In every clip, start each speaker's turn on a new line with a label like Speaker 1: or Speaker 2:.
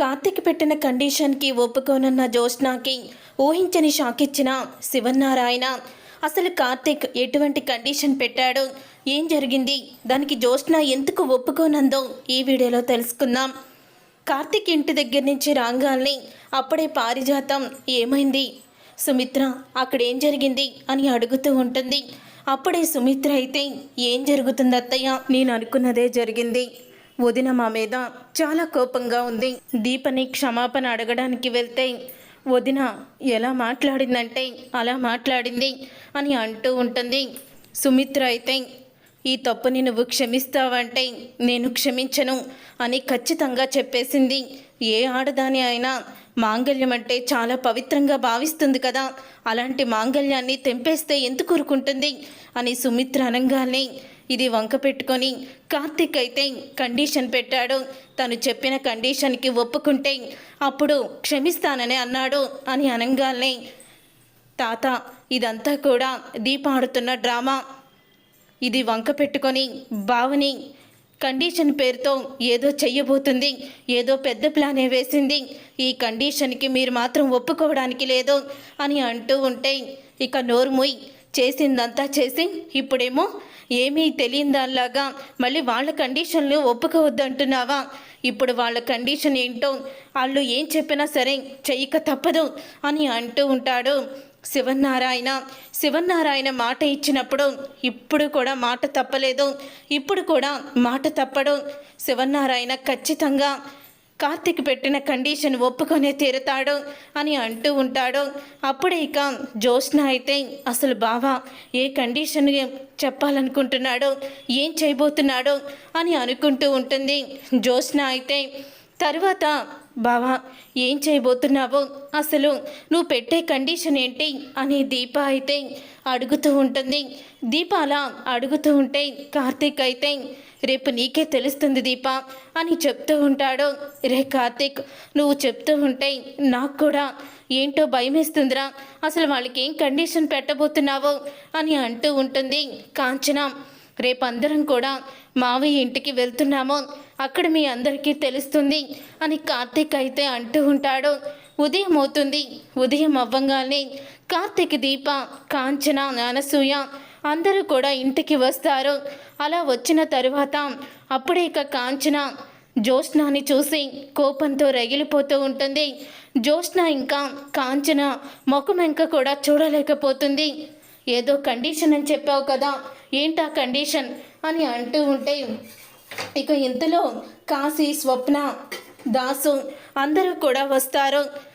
Speaker 1: కార్తిక్ పెట్టిన కండిషన్కి ఒప్పుకోనున్న జ్యోత్స్నాకి ఊహించని షాక్ ఇచ్చిన శివనారాయణ అసలు కార్తిక్ ఎటువంటి కండిషన్ పెట్టాడు? ఏం జరిగింది? దానికి జ్యోత్స్న ఎందుకు ఒప్పుకోనందో ఈ వీడియోలో తెలుసుకుందాం. కార్తిక్ ఇంటి దగ్గర నుంచి రాగాల్ని అప్పుడే పారిజాతం ఏమైంది? సుమిత్ర అక్కడ ఏం జరిగింది? అని అడుగుతూ ఉంటుంది. అప్పుడే సుమిత్ర అయితే ఏం జరుగుతుంది అత్తయ్య నేను అనుకున్నదే జరిగింది. వదిన మా మీద చాలా కోపంగా ఉంది. దీపని క్షమాపణ అడగడానికి వెళ్తే వదిన ఎలా మాట్లాడిందంటే అలా మాట్లాడింది అని అంటూ ఉంటుంది. సుమిత్ర అయితే ఈ తప్పుని నువ్వు క్షమిస్తావంటే నేను క్షమించను అని ఖచ్చితంగా చెప్పేసింది. ఏ ఆడదాని అయినా మాంగల్యం అంటే చాలా పవిత్రంగా భావిస్తుంది కదా. అలాంటి మాంగల్యాన్ని తెంపేస్తే ఎందుకు ఊరుకుంటుంది? అని సుమిత్ర అనగానే ఇది వంక పెట్టుకొని కార్తిక్ అయితే కండిషన్ పెట్టాడు. తను చెప్పిన కండిషన్కి ఒప్పుకుంటే అప్పుడు క్షమిస్తానని అన్నాడు అని అనగానే తాత ఇదంతా కూడా దీప ఆడుతున్న డ్రామా. ఇది వంక పెట్టుకొని బావని కండిషన్ పేరుతో ఏదో చెయ్యబోతుంది ఏదో పెద్ద ప్లానే వేసింది. ఈ కండిషన్కి మీరు మాత్రం ఒప్పుకోవడానికి లేదు అని అంటూ ఉంటే ఇక నోరు ముయ్ చేసిందంతా చేసి ఇప్పుడేమో ఏమీ తెలియని దానిలాగా మళ్ళీ వాళ్ళ కండిషన్లు ఒప్పుకోవద్దంటున్నావా? ఇప్పుడు వాళ్ళ కండిషన్ ఏంటో వాళ్ళు ఏం చెప్పినా సరే చెయ్యక తప్పదు అని అంటూ ఉంటాడు శివనారాయణ శివనారాయణ మాట ఇచ్చినప్పుడు ఇప్పుడు కూడా మాట తప్పలేదు. ఇప్పుడు కూడా మాట తప్పడు. శివనారాయణ ఖచ్చితంగా కార్తిక్ పెట్టిన కండిషన్ ఒప్పుకొనే తీరుతాడు అని అంటూ ఉంటాడు. అప్పుడే ఇక జ్యోత్స్న అయితే అసలు బావా ఏ కండిషన్ చెప్పాలనుకుంటున్నాడో? ఏం చేయబోతున్నాడో? అని అనుకుంటూ ఉంటుంది. జ్యోత్స్న అయితే తర్వాత బావా ఏం చేయబోతున్నావో? అసలు నువ్వు పెట్టే కండిషన్ ఏంటి? అని దీప అయితే అడుగుతూ ఉంటుంది. దీప అలా అడుగుతూ ఉంటే కార్తీక్ అయితే రేపు నీకే తెలుస్తుంది దీప అని చెప్తూ ఉంటాడు. రే కార్తీక్ నువ్వు చెప్తూ ఉంటే నాకు కూడా ఏంటో భయమేస్తుందిరా. అసలు వాళ్ళకి ఏం కండిషన్ పెట్టబోతున్నావో? అని అంటూ ఉంటుంది కాంచన. రేపు అందరం కూడా మావయ్య ఇంటికి వెళ్తున్నాము. అక్కడ మీ అందరికీ తెలుస్తుంది అని కార్తీక్ అయితే అంటూ ఉంటాడు. ఉదయం అవుతుంది. ఉదయం అవ్వంగానే కార్తీక్ దీప కాంచన అనసూయ అందరూ కూడా ఇంటికి వస్తారు. అలా వచ్చిన తరువాత అప్పుడే ఇక కాంచన జ్యోత్స్నాని చూసి కోపంతో రగిలిపోతూ ఉంటుంది. జ్యోత్స్న ఇంకా కాంచన ముఖం ఇంకా కూడా చూడలేకపోతుంది. ఏదో కండిషన్ అని చెప్పావు కదా ఏంటా కండిషన్ అని అంటూ ఉంటే ఇక ఇంతలో కాశీ స్వప్న దాసు అందరూ కూడా వస్తారు.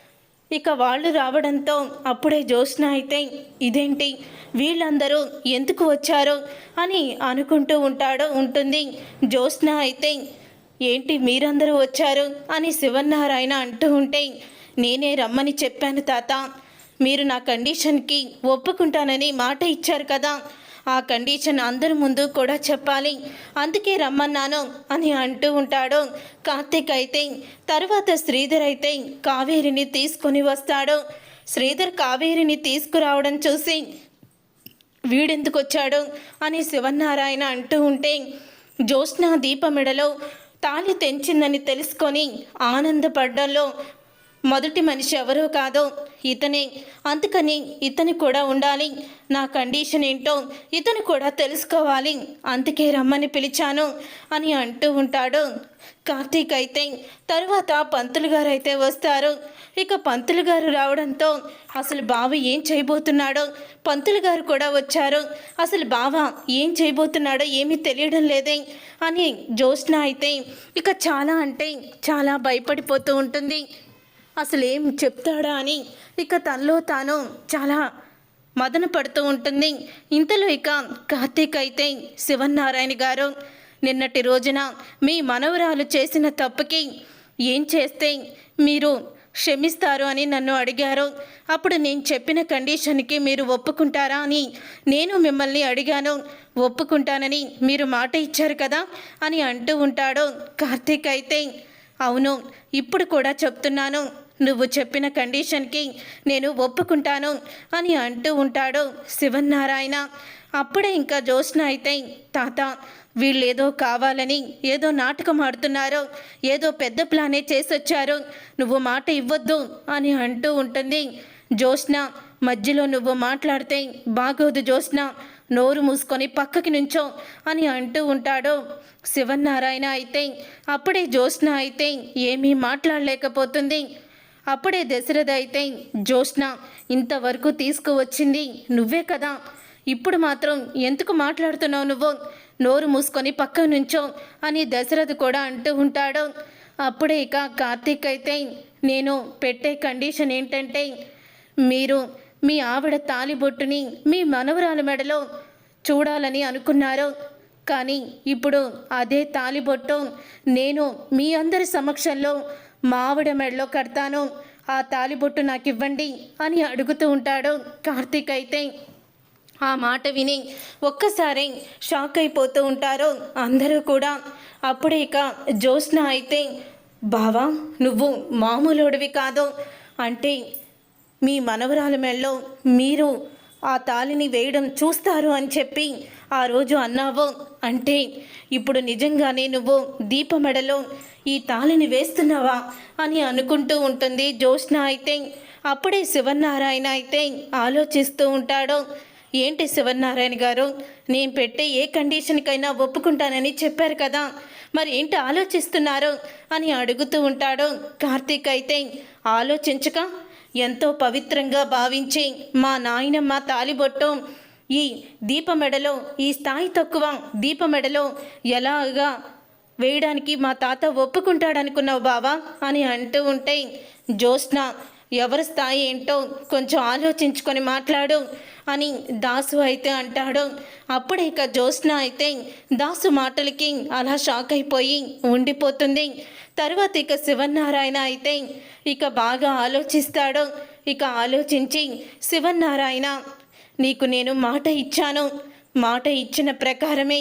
Speaker 1: ఇక వాళ్ళు రావడంతో అప్పుడే జ్యోత్స్న అయితే ఇదేంటి? వీళ్ళందరూ ఎందుకు వచ్చారు? అని అనుకుంటూ ఉంటాడు ఉంటుంది. జ్యోత్స్న అయితే ఏంటి మీరందరూ వచ్చారు? అని శివనారాయణ అంటూ ఉంటే నేనే రమ్మని చెప్పాను తాత. మీరు నా కండిషన్కి ఒప్పుకుంటానని మాట ఇచ్చారు కదా. ఆ కండిషన్ అందరి ముందు కూడా చెప్పాలి. అందుకే రమ్మన్నాను అని అంటూ ఉంటాడు. కార్తీక్ అయితే తర్వాత శ్రీధర్ అయితే కావేరిని తీసుకొని వస్తాడు. శ్రీధర్ కావేరిని తీసుకురావడం చూసి వీడెందుకు వచ్చాడు అని శివనారాయణ అంటూ ఉంటే జ్యోత్స్న దీపమెడలో తాళి తెంచిందని తెలుసుకొని ఆనందపడ్డంలో మొదటి మనిషి ఎవరో కాదో ఇతనే. అందుకని ఇతను కూడా ఉండాలి. నా కండిషన్ ఏంటో ఇతను కూడా తెలుసుకోవాలి. అందుకే రమ్మని పిలిచాను అని అంటూ ఉంటాడు. కార్తీక్ అయితే తరువాత పంతులు గారు అయితే వస్తారు. ఇక పంతులు గారు రావడంతో అసలు బావ ఏం చేయబోతున్నాడో పంతులు గారు కూడా వచ్చారు. అసలు బావ ఏం చేయబోతున్నాడో ఏమీ తెలియడం లేదే అని జ్యోత్స్న అయితే ఇక చాలా అంటే చాలా భయపడిపోతూ ఉంటుంది. అసలు ఏం చెప్తాడా అని ఇక తనలో తాను చాలా మదన పడుతూ ఉంటుంది. ఇంతలో ఇక కార్తీక్ అయితే శివనారాయణ గారు నిన్నటి రోజున మీ మనవరాలు చేసిన తప్పుకి ఏం చేస్తే మీరు క్షమిస్తారు అని నన్ను అడిగారు. అప్పుడు నేను చెప్పిన కండిషన్కి మీరు ఒప్పుకుంటారా అని నేను మిమ్మల్ని అడిగాను. ఒప్పుకుంటానని మీరు మాట ఇచ్చారు కదా అని అంటూ ఉంటాడు కార్తీక్ అయితే. అవును ఇప్పుడు కూడా చెప్తున్నాను. నువ్వు చెప్పిన కండిషన్కి నేను ఒప్పుకుంటాను అని అంటూ ఉంటాడు శివన్నారాయణ. అప్పుడే ఇంకా జోష్న అయితే తాత వీళ్ళేదో కావాలని ఏదో నాటకం ఆడుతున్నారు ఏదో పెద్ద ప్లానే చేసొచ్చారు నువ్వు మాట ఇవ్వద్దు అని అంటూ ఉంటుంది జోష్న మధ్యలో నువ్వు మాట్లాడితే బాగోదు జోష్న నోరు మూసుకొని పక్కకి నుంచో అని అంటూ ఉంటాడు శివన్నారాయణ అయితే. అప్పుడే జోష్న అయితే ఏమీ మాట్లాడలేకపోతుంది. అప్పుడే దశరథ అయితే జ్యోత్స్న ఇంతవరకు తీసుకువచ్చింది నువ్వే కదా. ఇప్పుడు మాత్రం ఎందుకు మాట్లాడుతున్నావు నువ్వు? నోరు మూసుకొని పక్క నుంచో అని దశరథ్ కూడా అంటూ ఉంటాడు. అప్పుడే ఇక కార్తీక్ అయితే నేను పెట్టే కండిషన్ ఏంటంటే మీరు మీ ఆవిడ తాలిబొట్టుని మీ మనవరాల మెడలో చూడాలని అనుకున్నారు. కానీ ఇప్పుడు అదే తాలిబొట్టు నేను మీ అందరి సమక్షంలో మావిడ మెడలో కడతాను. ఆ తాలిబొట్టు నాకు ఇవ్వండి అని అడుగుతూ ఉంటాడు కార్తీక్ అయితే. ఆ మాట విని ఒక్కసారి షాక్ అయిపోతూ ఉంటారు అందరూ కూడా. అప్పుడే ఇక జ్యోత్స్న అయితే బావా నువ్వు మామూలుడివి కాదు. అంటే మీ మనవరాల మెళ్ళలో మీరు ఆ తాలిని వేయడం చూస్తారు అని చెప్పి ఆ రోజు అన్నావు అంటే ఇప్పుడు నిజంగానే నువ్వు దీపమెడలో ఈ తాళిని వేస్తున్నావా అని అనుకుంటూ ఉంటుంది జ్యోత్స్న అయితే. అప్పుడే శివనారాయణ అయితే ఆలోచిస్తూ ఉంటాడు. ఏంటి శివనారాయణ గారు నేను పెట్టే ఏ కండిషన్కైనా ఒప్పుకుంటానని చెప్పారు కదా. మరి ఏంటి ఆలోచిస్తున్నారు అని అడుగుతూ ఉంటాడు కార్తీక్ అయితే. ఆలోచించక ఎంతో పవిత్రంగా భావించి మా నాయనమ్మ తాలిబొట్టు ఈ దీపమెడలో ఈ స్థాయి తక్కువ దీపమెడలో ఎలాగా వేయడానికి మా తాత ఒప్పుకుంటాడనుకున్నావు బావా అని అంటూ ఉంటే జ్యోత్స్న ఎవరి స్థాయి ఏంటో కొంచెం ఆలోచించుకొని మాట్లాడు అని దాసు అయితే అంటాడు. అప్పుడే ఇక జ్యోత్స్న అయితే దాసు మాటలకి అలా షాక్ అయిపోయి ఉండిపోతుంది. తర్వాత ఇక శివనారాయణ అయితే ఇక బాగా ఆలోచిస్తాడు. ఇక ఆలోచించి శివనారాయణ నీకు నేను మాట ఇచ్చాను. మాట ఇచ్చిన ప్రకారమే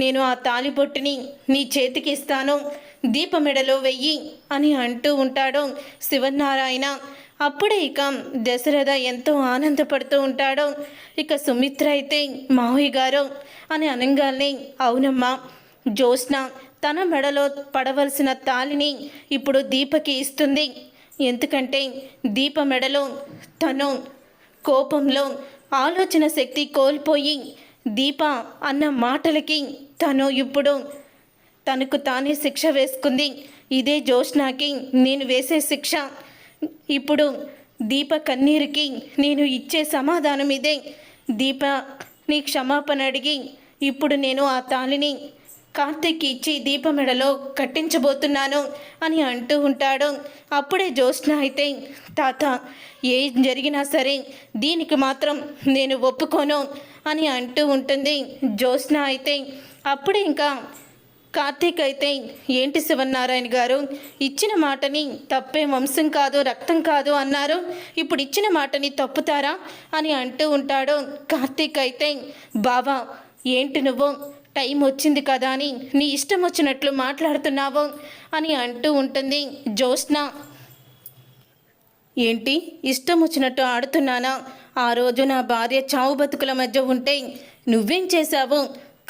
Speaker 1: నేను ఆ తాలిబొట్టుని నీ చేతికి ఇస్తాను దీపమెడలో వెయ్యి అని అంటూ ఉంటాడు శివనారాయణ అప్పుడే ఇక దశరథ ఎంతో ఆనందపడుతూ ఉంటాడు. ఇక సుమిత్ర అయితే మావయ్య గారు అని అనగానే అవునమ్మా జ్యోత్స్న తన మెడలో పడవలసిన తాలిని ఇప్పుడు దీపకి ఇస్తుంది. ఎందుకంటే దీప మెడలో తను కోపంలో ఆలోచన శక్తి కోల్పోయి దీప అన్న మాటలకి తను ఇప్పుడు తనకు తానే శిక్ష వేసుకుంది. ఇదే జోష్నాకి నేను వేసే శిక్ష. ఇప్పుడు దీప కన్నీరుకి నేను ఇచ్చే సమాధానం ఇదే. దీప నీ క్షమాపణ అడిగి ఇప్పుడు నేను ఆ తాళిని కార్తీక్ ఇచ్చి దీపమెడలో కట్టించబోతున్నాను అని అంటూ ఉంటాడు. అప్పుడే జ్యోత్స్న అయితే తాత ఏం జరిగినా సరే దీనికి మాత్రం నేను ఒప్పుకోను అని అంటూ ఉంటుంది. జ్యోత్స్న అయితే అప్పుడే ఇంకా కార్తీక్ అయితే ఏంటి శివనారాయణ గారు? ఇచ్చిన మాటని తప్పే వంశం కాదు రక్తం కాదు అన్నారు. ఇప్పుడు ఇచ్చిన మాటని తప్పుతారా? అని అంటూ ఉంటాడు. కార్తీక్ అయితే బావా ఏంటి నువ్వు? టైం వచ్చింది కదా అని నీ ఇష్టం వచ్చినట్లు మాట్లాడుతున్నావు అని అంటూ ఉంటుంది జ్యోత్స్న. ఏంటి? ఇష్టం వచ్చినట్టు ఆడుతున్నానా? ఆ రోజు నా భార్య చావు బతుకుల మధ్య ఉంటే నువ్వేం చేశావు?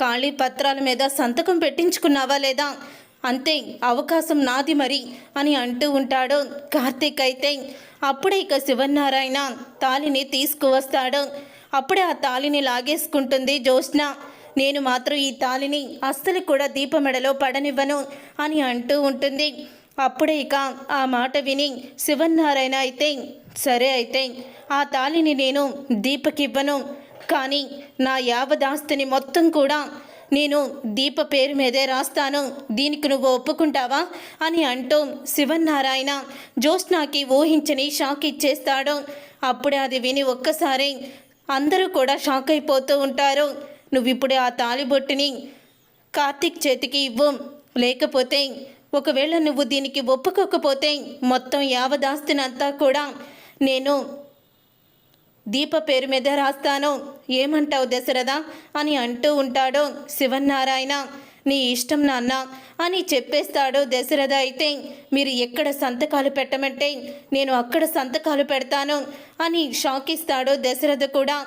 Speaker 1: ఖాళీ పత్రాల మీద సంతకం పెట్టించుకున్నావా లేదా? అంతే అవకాశం నాది మరి అని అంటూ ఉంటాడు కార్తీక్ అయితే. అప్పుడే ఇక శివనారాయణ తాలిని తీసుకువస్తాడు. అప్పుడే ఆ తాలిని లాగేసుకుంటుంది జ్యోత్స్న. నేను మాత్రం ఈ తాలిని అస్సలు కూడా దీపమెడలో పడనివ్వను అని అంటూ ఉంటుంది. అప్పుడే ఇక ఆ మాట విని శివన్నారాయణ అయితే సరే అయితే ఆ తాలిని నేను దీపకివ్వను. కానీ నా యావదాస్తిని మొత్తం కూడా నేను దీప పేరు మీదే రాస్తాను. దీనికి నువ్వు ఒప్పుకుంటావా? అని అంటూ శివన్నారాయణ జ్యోత్స్నాకి ఊహించని షాక్ ఇచ్చేస్తాడు. అప్పుడే అది విని ఒక్కసారి అందరూ కూడా షాక్ అయిపోతూ ఉంటారు. నువ్వు ఇప్పుడే ఆ తాలిబొట్టుని కార్తీక్ చేతికి ఇవ్వు. లేకపోతే ఒకవేళ నువ్వు దీనికి ఒప్పుకోకపోతే మొత్తం యావదాస్తినంతా కూడా నేను దీప పేరు మీద రాస్తాను. ఏమంటావు దశరథ? అని అంటూ ఉంటాడు శివనారాయణ నీ ఇష్టం నాన్న అని చెప్పేస్తాడు దశరథ అయితే మీరు ఎక్కడ సంతకాలు పెట్టమంటే నేను అక్కడ సంతకాలు పెడతాను అని షాక్ ఇస్తాడు దశరథ కూడా.